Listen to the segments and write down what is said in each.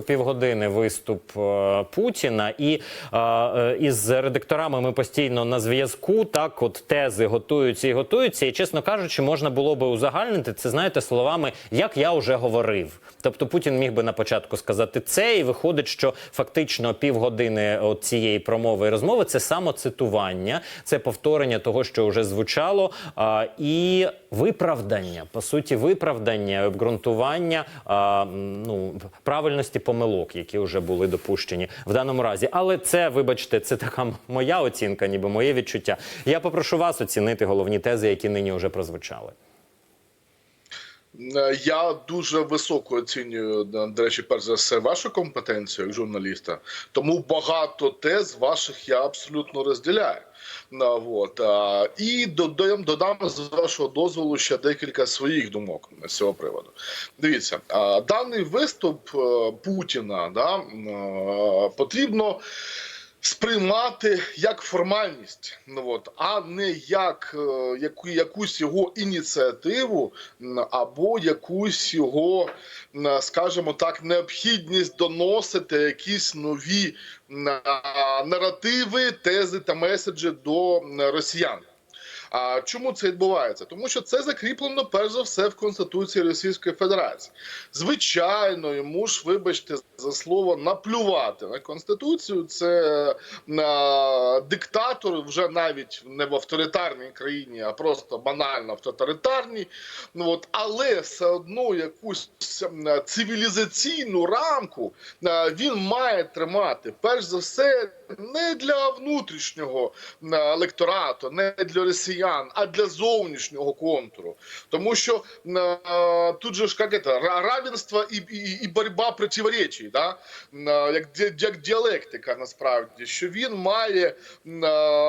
Півгодини виступ е, Путіна, і е, е, із редакторами ми постійно на зв'язку. Так, от тези готуються і готуються. І чесно кажучи, можна було би узагальнити це, знаєте, словами, як я вже говорив. Тобто Путін міг би на початку сказати це, і виходить, що фактично півгодини от цієї промови і розмови це самоцитування, це повторення того, що вже звучало, а, і виправдання, по суті, виправдання, обґрунтування м, ну, правильності помилок, які вже були допущені в даному разі. Але це, вибачте, це така моя оцінка, ніби моє відчуття. Я попрошу вас оцінити головні тези, які нині вже прозвучали. Е, Я дуже високо оцінюю, е, до речі, перш за все, вашу компетенцію як журналіста. Тому багато тез ваших я абсолютно розділяю. Ну, от, і додам, додам з вашого дозволу ще декілька своїх думок з цього приводу. Дивіться, даний виступ е, Путіна да, е, потрібно сприймати як формальність, ну от, а не як е, яку, якусь його ініціативу або якусь його, скажімо так, необхідність доносити якісь нові наративи, тези та меседжі до росіян. А чому це відбувається? Тому що це закріплено перш за все в Конституції Російської Федерації. Звичайно, йому ж, вибачте, за слово наплювати на конституцію. Це на диктатор вже навіть не в авторитарній країні, а просто банально в тоталітарній. Ну от, але все одно якусь цивілізаційну рамку е, він має тримати. Перш за все, не для внутрішнього електорату, не для росіян, а для зовнішнього контуру. Тому що е, тут же ж як это, равенство і, і, і боротьба противоречий, да? Е, як, як діалектика насправді, що він має е,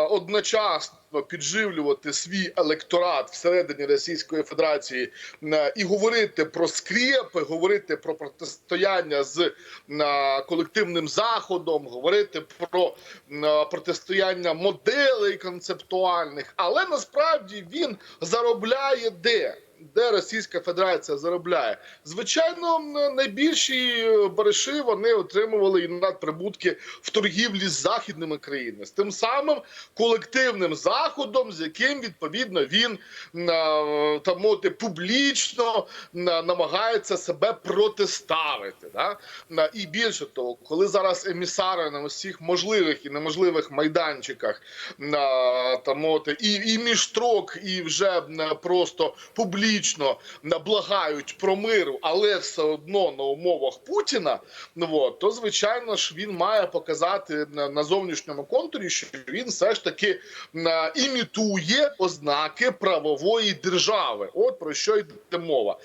одночасно підживлювати свій електорат всередині Російської Федерації е, і говорити про скрепи, говорити про протистояння з е, колективним заходом, говорити про на протистояння моделей концептуальних, але насправді він заробляє де? Де Російська Федерація заробляє? Звичайно, найбільші е, бариші вони отримували і надприбутки в торгівлі з західними країнами, з тим самим колективним заходом, з яким відповідно він е, там мовити публічно намагається себе протиставити. Да? І більше того, коли зараз емісари на усіх можливих і неможливих майданчиках е, там мовити, і, і між строк, і вже просто публічно благають про мир, але все одно на умовах Путіна, ну от, то звичайно ж він має показати на, зовнішньому контурі, що він все ж таки імітує ознаки правової держави. От про що йде мова.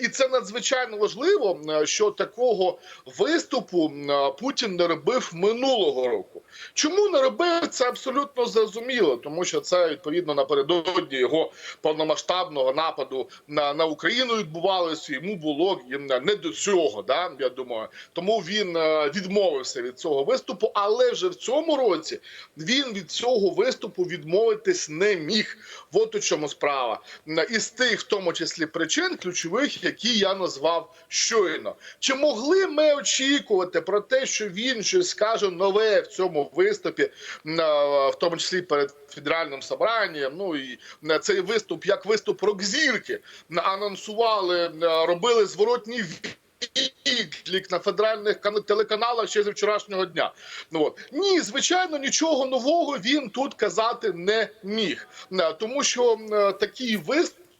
І це надзвичайно важливо, що такого виступу Путін не робив минулого року. Чому не робив це абсолютно зрозуміло, тому що це відповідно напередодні його повномасштабного нападу на, на Україну відбувалося. Йому було не до цього. Да, я думаю, тому він е, відмовився від цього виступу. Але вже в цьому році він від цього виступу відмовитись не міг. От у чому справа із тих, в тому числі причин ключових, які я назвав щойно. Чи могли ми очікувати про те, що він щось скаже нове в цьому виступі, е, в тому числі перед федеральним собранням? Ну і е, цей виступ як виступ рок-зірки анонсували, е, робили зворотній відлік на федеральних кан- телеканалах ще з вчорашнього дня. Ну от ні, звичайно, нічого нового він тут казати не міг, Е, тому що е, такий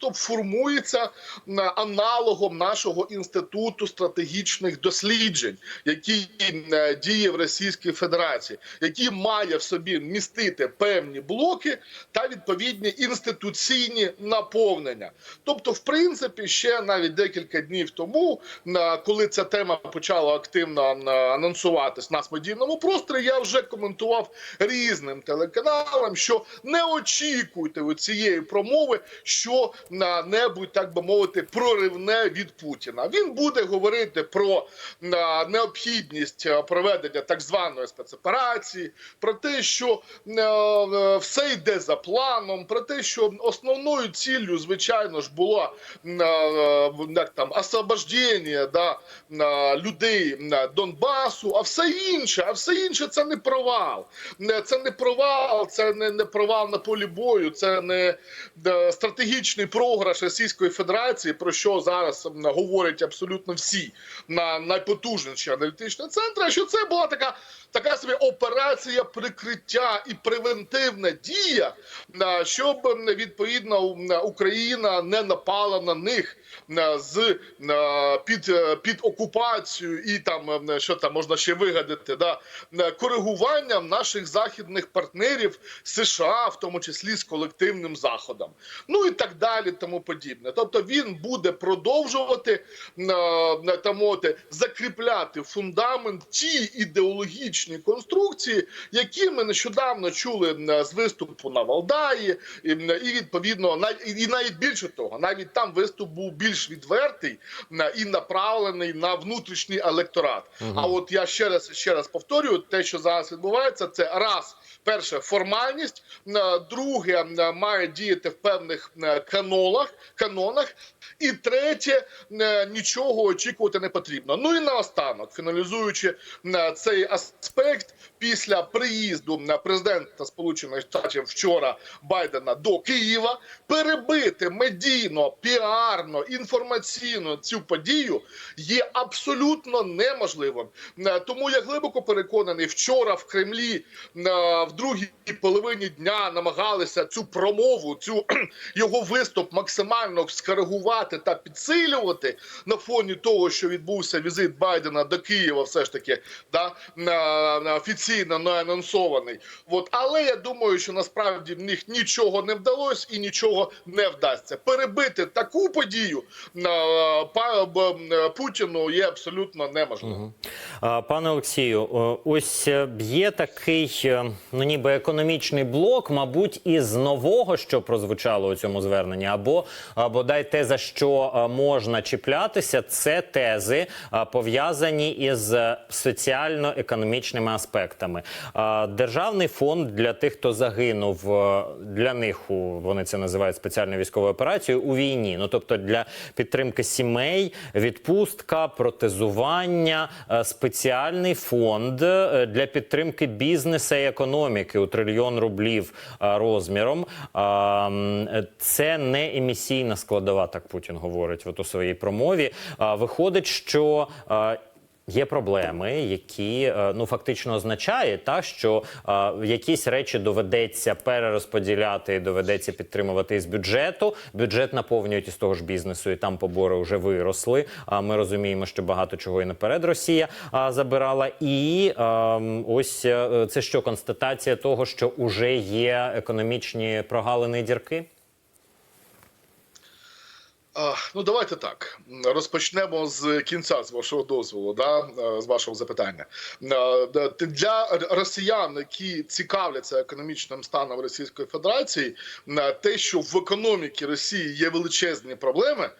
виступ. Формується е, аналогом нашого інституту стратегічних досліджень, який е, діє в Російській Федерації, який має в собі містити певні блоки та відповідні інституційні наповнення. Тобто, в принципі, ще навіть декілька днів тому, е, коли ця тема почала активно анонсуватись в нас медійному просторі, я вже коментував різним телеканалам, що не очікуйте у цієї промови, що на небудь, так би мовити, проривне від Путіна. Він буде говорити про необхідність проведення так званої спецоперації, про те, що все йде за планом, про те, що основною ціллю, звичайно ж, було як там освобождення да, людей Донбасу, а все інше, а все інше це не провал. Це не провал, це не, не провал на полі бою, це не е, стратегічний програш Російської Федерації, про що зараз говорять абсолютно всі на найпотужніші аналітичні центри. Що це була така, така собі операція прикриття і превентивна дія, щоб відповідно Україна не напала на них з е, під, е, під окупацією і там е, що там можна ще вигадати, да е, коригуванням наших західних партнерів США, в тому числі з колективним заходом, ну і так далі, тому подібне. Тобто він буде продовжувати е, е, там мовити, закріпляти фундамент ті ідеологічні конструкції, які ми нещодавно чули е, з виступу на Валдаї, і, е, відповідно і навіть більше того, навіть там виступ був більш відвертий на і направлений на внутрішній електорат. А от я ще раз ще раз повторюю, те, що зараз відбувається, це раз. Перше формальність, е, друге е, має діяти в певних е, канонах, канонах, і третє нічого очікувати не потрібно. Ну і наостанок, фіналізуючи цей аспект, після приїзду е, президента Сполучених Штатів вчора Байдена до Києва, перебити медійно, піарно, інформаційно цю подію є абсолютно неможливим. Тому я глибоко переконаний, вчора в Кремлі в другій половині дня намагалися цю промову, цю його виступ максимально скоригувати та підсилювати на фоні того, що відбувся візит Байдена до Києва, все ж таки да офіційно не анонсований. От але я думаю, що насправді в них нічого не вдалося і нічого не вдасться. Перебити таку подію на Путіну є абсолютно неможливо. А, Пане Олексію, ось е, є такий, е, ну ніби економічний блок, мабуть, із нового, що прозвучало у цьому зверненні, або бодай те, за що е, можна чіплятися, це тези пов'язані із е, соціально-економічними аспектами. Державний фонд для тих, хто загинув, е, для них вони це називають спеціальною військовою операцією у війні. Ну тобто для підтримки сімей, відпустка, протезування, е, спеціальний фонд е, для підтримки бізнесу і економіки у трильйон рублів розміром. Це не емісійна складова, так Путін говорить от у своїй промові. Виходить, що Є проблеми, які е, ну фактично означає, та що е, якісь речі доведеться перерозподіляти, доведеться підтримувати із бюджету. Бюджет наповнюють із того ж бізнесу, і там побори вже виросли. А ми розуміємо, що багато чого і наперед Росія забирала. І е, ось е, це що констатація того, що уже є економічні прогалини і дірки. Ну, давайте так. Розпочнемо з кінця, з вашого дозволу, да? е, з вашого запитання. Е, Для росіян, які цікавляться економічним станом Російської Федерації, е, те, що в економіці Росії є величезні проблеми,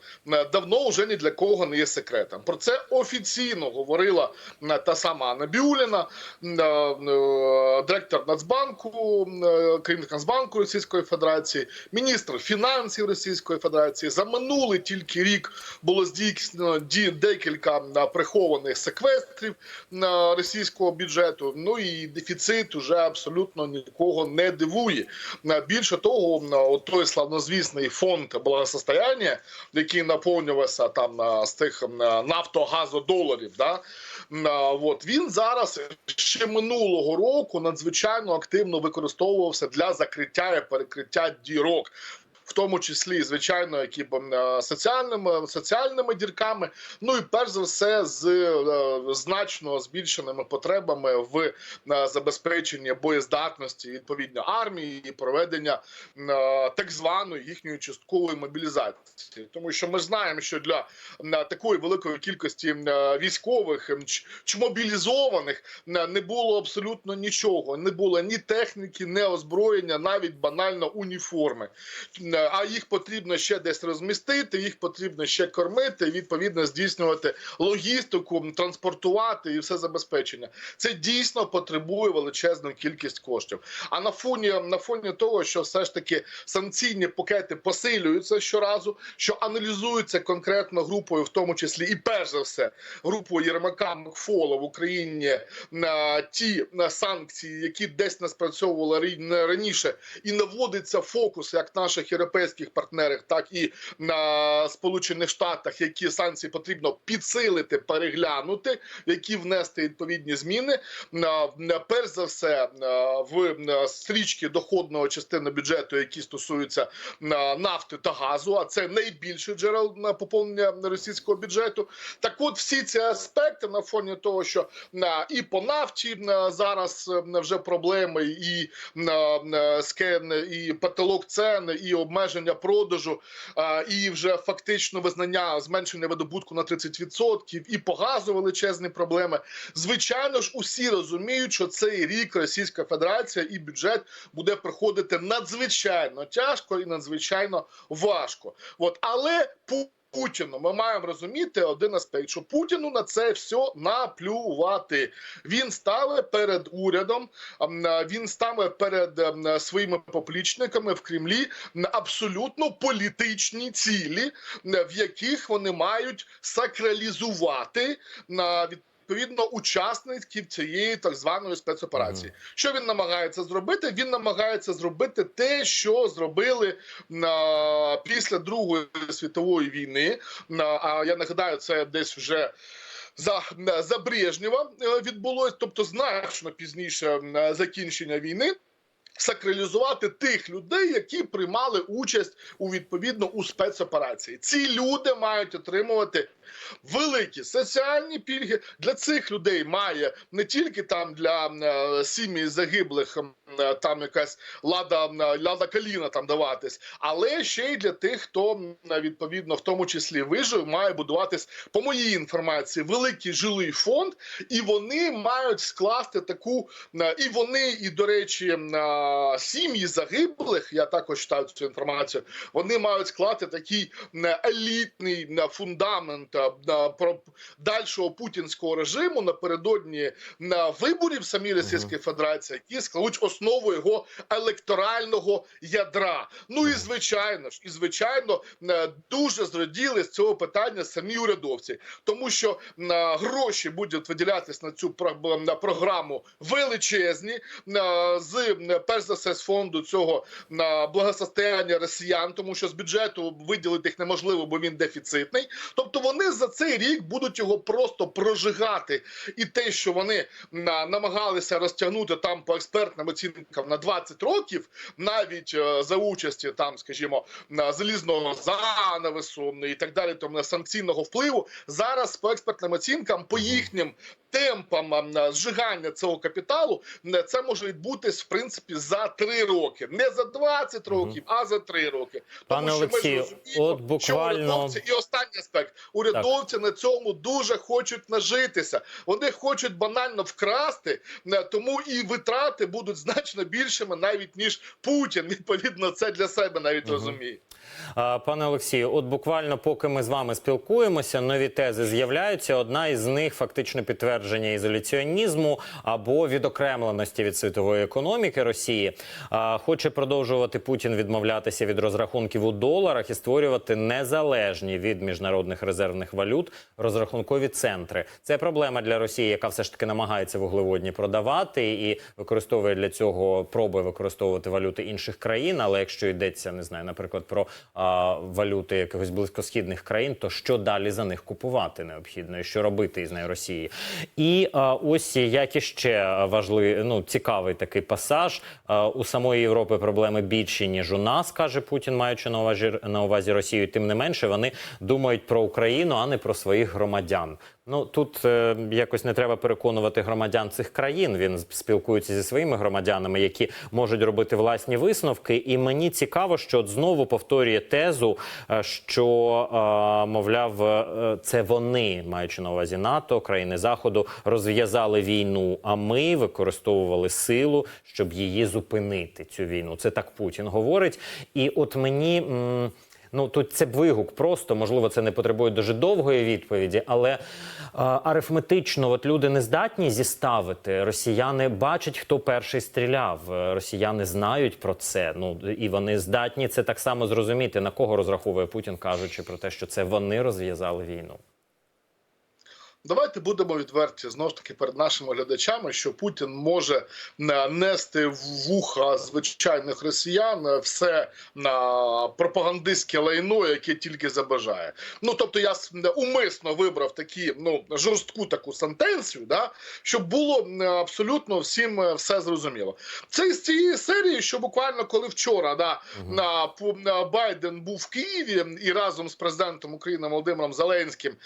давно вже ні для кого не є секретом. Про це офіційно говорила та сама Набіуліна, директор Нацбанку, керівник Нацбанку Російської Федерації, міністр фінансів Російської Федерації. За минулий тільки рік було здійснено декілька прихованих секвестрів російського бюджету. Ну і дефіцит уже абсолютно нікого не дивує. Більше того, той славнозвісний фонд благосостояння, який наповнювався там з тих нафтогазодоларів, да, от він зараз ще минулого року надзвичайно активно використовувався для закриття і перекриття дірок. В тому числі, звичайно, які е, соціальними соціальними дірками, ну і перш за все з е, значно збільшеними потребами в е, забезпеченні боєздатності відповідно армії і проведення е, так званої їхньої часткової мобілізації, тому що ми знаємо, що для е, такої великої кількості е, військових ем, ч- ч мобілізованих е, не було абсолютно нічого, не було ні техніки, ні озброєння, навіть банально уніформи. Е, а їх потрібно ще десь розмістити, їх потрібно ще кормити, відповідно здійснювати логістику, транспортувати і все забезпечення. Це дійсно потребує величезну кількість коштів. А на фоні на фоні того, що все ж таки санкційні пакети посилюються щоразу, що аналізуються конкретно групою, в тому числі і перш за все групою Єрмака Макфола в Україні на ті на санкції, які десь не спрацьовували раніше, і наводиться фокус як наших європейських партнерів, так і на Сполучених Штатах, які санкції потрібно підсилити, переглянути, які внести відповідні зміни. На- Перш за все в стрічки доходного частини бюджету, які стосуються нафти та газу, а це найбільше джерел на поповнення російського бюджету. Так, от всі ці аспекти на фоні того, що на і по нафті зараз вже проблеми, і на скен, і потолок цен, і обмеження продажу, а, і вже фактично визнання зменшення видобутку на 30%, і по газу величезні проблеми. Звичайно ж, усі розуміють, що цей рік Російська Федерація і бюджет буде проходити надзвичайно тяжко і надзвичайно важко. От але Путіну ми маємо розуміти один аспект, що Путіну на це все наплювати. Він ставить перед урядом, ем, е, він стане перед ем, своїми поплічниками в Кремлі абсолютно політичні цілі, в яких вони мають сакралізувати на від. Відповідно, учасників цієї так званої спецоперації. Що він намагається зробити? Він намагається зробити те, що зробили а, після Другої світової війни. А я нагадаю, це десь вже. За, за Брежнєва е, відбулось, тобто значно пізніше закінчення війни, сакралізувати тих людей, які приймали участь у відповідно у спецоперації. Ці люди мають отримувати великі соціальні пільги. Для цих людей має не тільки там для е, сім'ї загиблих там якась лада, е, лада каліна там даватись, але ще й для тих, хто відповідно в тому числі вижив, має будуватись по моїй інформації великий жилий фонд, і вони мають скласти таку е, і вони, і до речі, е, сім'ї загиблих. Я також читаю цю інформацію. Вони мають скласти такий е, елітний е, фундамент е, е, дальшого путінського режиму напередодні на виборів самій Російської Федерації, які складуть основу його електорального ядра. Ну і звичайно ж, і звичайно, е, дуже зраділи з цього питання самі урядовці, тому що е, гроші будуть виділятись на цю на програму величезні е, з перш за все з фонду цього благосостояння росіян, тому що з бюджету виділити їх неможливо, бо він дефіцитний. Тобто вони за цей рік будуть його просто прожигати, і те, що вони намагалися розтягнути там по експертним оцінкам на 20 років, навіть е, за участі там, скажімо, на залізного занавесу і так далі, там на санкційного впливу, зараз по експертним оцінкам, по їхнім темпам зжигання цього капіталу, це може відбутись в принципі за 3 роки, не за 20 років, а за 3 роки. Пане Тому що ми розуміємо, от буквально- що урядовці, і останній аспект, урядовці на цьому дуже хочуть нажитися. Вони хочуть банально вкрасти, тому і витрати будуть значно більшими, навіть ніж Путін. Відповідно, це для себе навіть розуміє. Пане Олексію, от буквально поки ми з вами спілкуємося, нові тези з'являються. Одна із них фактично підтвердження ізоляціонізму або відокремленості від світової економіки Росії. Хоче продовжувати Путін відмовлятися від розрахунків у доларах і створювати незалежні від міжнародних резервних валют розрахункові центри. Це проблема для Росії, яка все ж таки намагається вуглеводні продавати і використовує для цього пробує використовувати валюти інших країн. Але якщо йдеться, не знаю, наприклад, про валюти якихось близькосхідних країн, то що далі за них купувати необхідно, і що робити із нею Росії? І ось як іще важливий, ну цікавий такий пасаж. У самої Європи проблеми більші ніж у нас, каже Путін, маючи на увазі на увазі Росію. Тим не менше, вони думають про Україну, а не про своїх громадян. Ну тут е, якось не треба переконувати громадян цих країн. Він спілкується зі своїми громадянами, які можуть робити власні висновки. І мені цікаво, що от знову повторює тезу, е, що е, мовляв, е, це вони, маючи на увазі НАТО, країни Заходу, розв'язали війну. А ми використовували силу, щоб її зупинити. Цю війну. Це так Путін говорить. І от мені. м, Ну тут це б вигук просто, можливо, це не потребує дуже довгої відповіді, але е, арифметично от люди не здатні зіставити. Росіяни бачать, хто перший стріляв. Е, Росіяни знають про це. Ну і вони здатні це так само зрозуміти. На кого розраховує Путін, кажучи про те, що це вони розв'язали війну. Давайте будемо відверті знову ж таки перед нашими глядачами, що Путін може е, нести в вуха звичайних росіян е, все на пропагандистське лайно, яке тільки забажає. Ну тобто, я умисно вибрав такі ну жорстку таку сентенцію, да щоб було е, абсолютно всім е, все зрозуміло. Це із цієї серії, що буквально коли вчора да на Байден був в Києві і разом з президентом України Володимиром Зеленським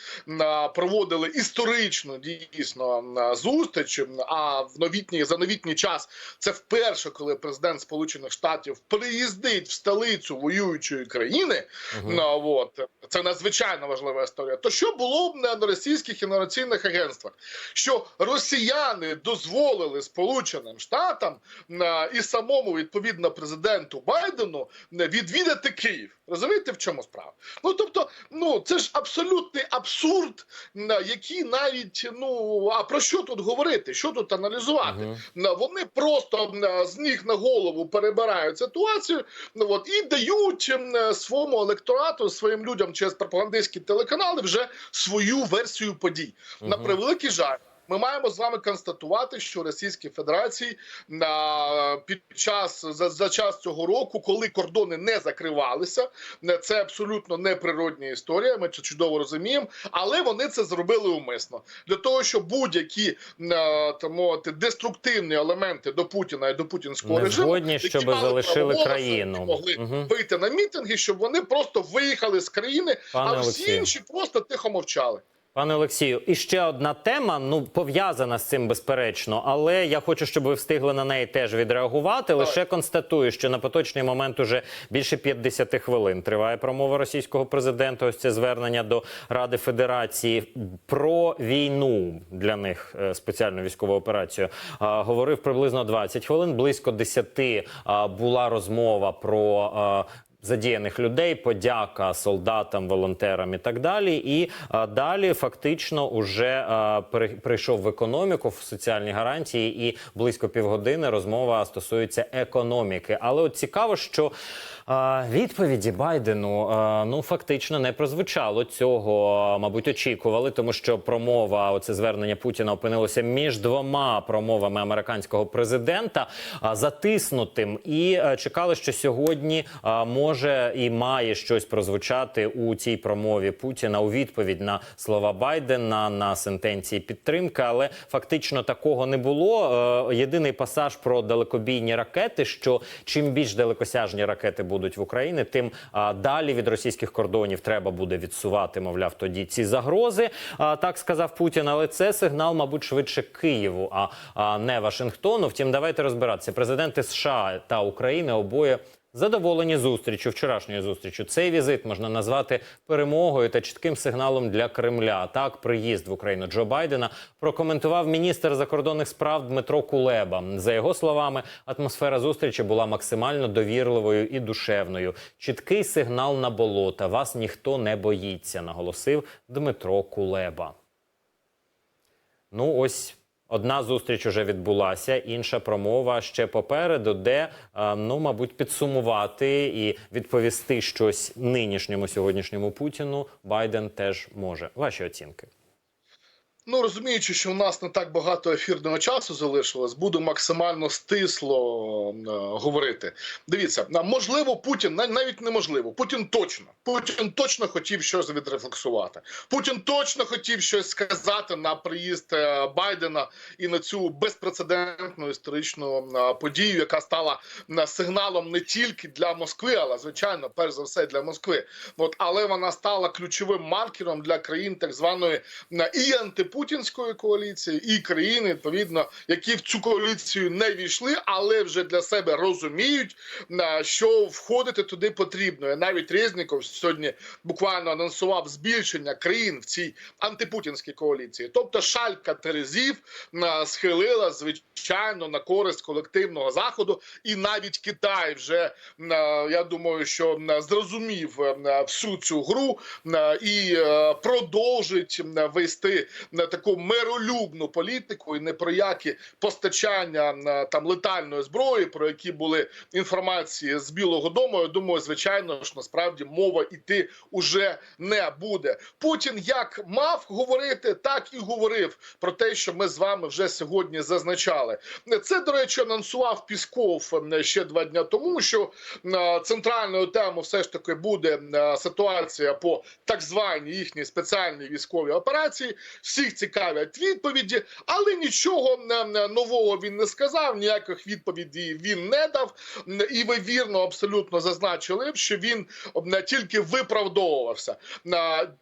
проводили історичну дійсно зустріч. А в новітній за новітній час це вперше, коли президент Сполучених Штатів приїздить в столицю воюючої країни. Ну, от це надзвичайно важлива історія. То що було б на російських інформаційних агентствах? Що росіяни дозволили Сполученим Штатам і самому відповідно президенту Байдену е, відвідати Київ. Розумієте, в чому справа? Ну тобто, ну це ж абсолютний абсурд, на який навіть ну а про що тут говорити? Що тут аналізувати? На- Вони просто з ніг на голову перебирають ситуацію, ну от і дають ем, своєму електорату, своїм людям через пропагандистські телеканали вже свою версію подій. На превеликий жаль. Ми маємо з вами констатувати, що Російській Федерації на під час за, за час цього року, коли кордони не закривалися, це абсолютно неприродня історія. Ми це чудово розуміємо, але вони це зробили умисно для того, щоб будь-які мовити деструктивні елементи до Путіна і до путінського Не режиму згодні, мали залишили країну. могли Мгм. вийти на мітинги, щоб вони просто виїхали з країни, Пане а всі Олексію. інші просто тихо мовчали. Пане Олексію, і ще одна тема, ну пов'язана з цим безперечно, але я хочу, щоб ви встигли на неї теж відреагувати. Лише констатую, що на поточний момент уже більше 50 хвилин триває промова російського президента. Ось це звернення до Ради Федерації про війну для них е, спеціальну військову операцію. Говорив приблизно 20 хвилин. Близько 10 була розмова про. Задіяних людей, подяка солдатам, волонтерам і так далі. І а, далі фактично уже а, при, прийшов в економіку в соціальні гарантії, і близько півгодини розмова стосується економіки. Але от цікаво, що відповіді Байдену ну фактично не прозвучало цього. Мабуть, очікували, тому що промова, оце звернення Путіна опинилося між двома промовами американського президента, затиснутим, і чекали, що сьогодні може і має щось прозвучати у цій промові Путіна у відповідь на слова Байдена на сентенції підтримки, але фактично такого не було. Єдиний пасаж про далекобійні ракети: що чим більш далекосяжні ракети будуть в Україні, тим далі від російських кордонів треба буде відсувати, мовляв, тоді ці загрози. Так сказав Путін. Але це сигнал, мабуть, швидше Києву, а, не Вашингтону. Втім, давайте розбиратися. Президенти США та України обоє. Задоволені зустрічю, вчорашньою зустрічю. Цей візит можна назвати перемогою та чітким сигналом для Кремля. Так, приїзд в Україну Джо Байдена прокоментував міністр закордонних справ Дмитро Кулеба. За його словами, атмосфера зустрічі була максимально довірливою і душевною. Чіткий сигнал на болота. Вас ніхто не боїться, наголосив Дмитро Кулеба. Ну, ось одна зустріч уже відбулася, інша промова ще попереду, де е, ну, мабуть, підсумувати і відповісти щось нинішньому сьогоднішньому Путіну Байден теж може. Ваші оцінки. Ну розуміючи, що у нас не так багато ефірного часу залишилось, буду максимально стисло е, говорити. Дивіться, можливо, Путін на- навіть неможливо. Путін точно Путін точно хотів щось відрефлексувати. Путін точно хотів щось сказати на приїзд е, Байдена і на цю безпрецедентну історичну е, подію, яка стала е, сигналом не тільки для Москви, але звичайно, перш за все для Москви. От але вона стала ключовим маркером для країн так званої і антипутінської коаліції, і країни, відповідно, які в цю коаліцію не війшли, але вже для себе розуміють, що входити туди потрібно. І навіть Резніков сьогодні буквально анонсував збільшення країн в цій антипутінській коаліції. Тобто шалька Терезів схилила звичайно на користь колективного заходу, і навіть Китай вже я думаю, що зрозумів всю цю гру і продовжить вести таку миролюбну політику і не про які постачання там летальної зброї, про які були інформації з Білого Дому. Я думаю, звичайно ж насправді мова іти уже не буде. Путін як мав говорити, так і говорив про те, що ми з вами вже сьогодні зазначали. Це до речі, анонсував Пісков ще два дня тому. Що центральною темою все ж таки буде ситуація по так званій їхній спеціальній військовій операції. Всіх цікавлять відповіді, але нічого нового він не сказав. Ніяких відповідей він не дав. І ви вірно абсолютно зазначили, що він тільки виправдовувався.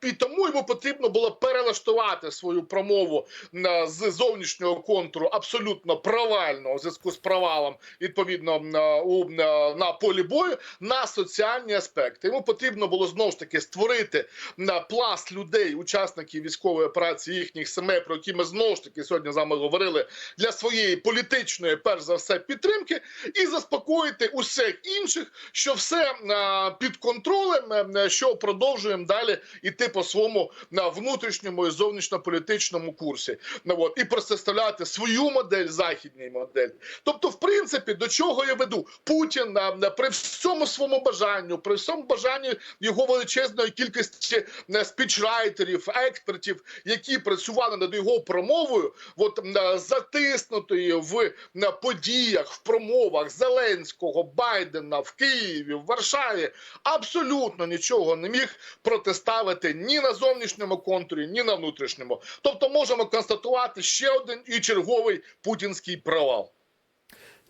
І тому йому потрібно було перелаштувати свою промову з зовнішнього контуру абсолютно провального у зв'язку з провалом відповідно на полі бою на соціальні аспекти. Йому потрібно було знову ж таки створити пласт людей, учасників військової операції, їхніх сімей, про які ми знову ж таки сьогодні з вами говорили для своєї політичної, перш за все, підтримки, і заспокоїти усіх інших, що все е, під контролем, е, що продовжуємо далі іти по своєму внутрішньому і зовнішньополітичному курсі. Ну, от, і представляти свою модель, західній модель. Тобто, в принципі, до чого я веду? Путін е, е, при всьому своєму бажанню, при всьому бажанні його величезної кількості е, спічрайтерів, експертів, які працювали над його промовою, от е, затиснутої в подіях, в промовах Зеленського, Байдена в Києві, в Варшаві, абсолютно нічого не міг протиставити ні на зовнішньому контурі, ні на внутрішньому. Тобто, можемо констатувати ще один і черговий путінський провал.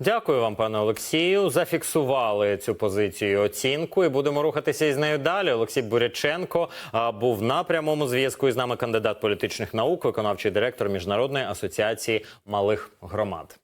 Дякую вам, пане Олексію. Зафіксували цю позицію оцінку, і будемо рухатися із нею далі. Олексій Буряченко був на прямому зв'язку із нами кандидат політичних наук, виконавчий директор міжнародної асоціації малих громад.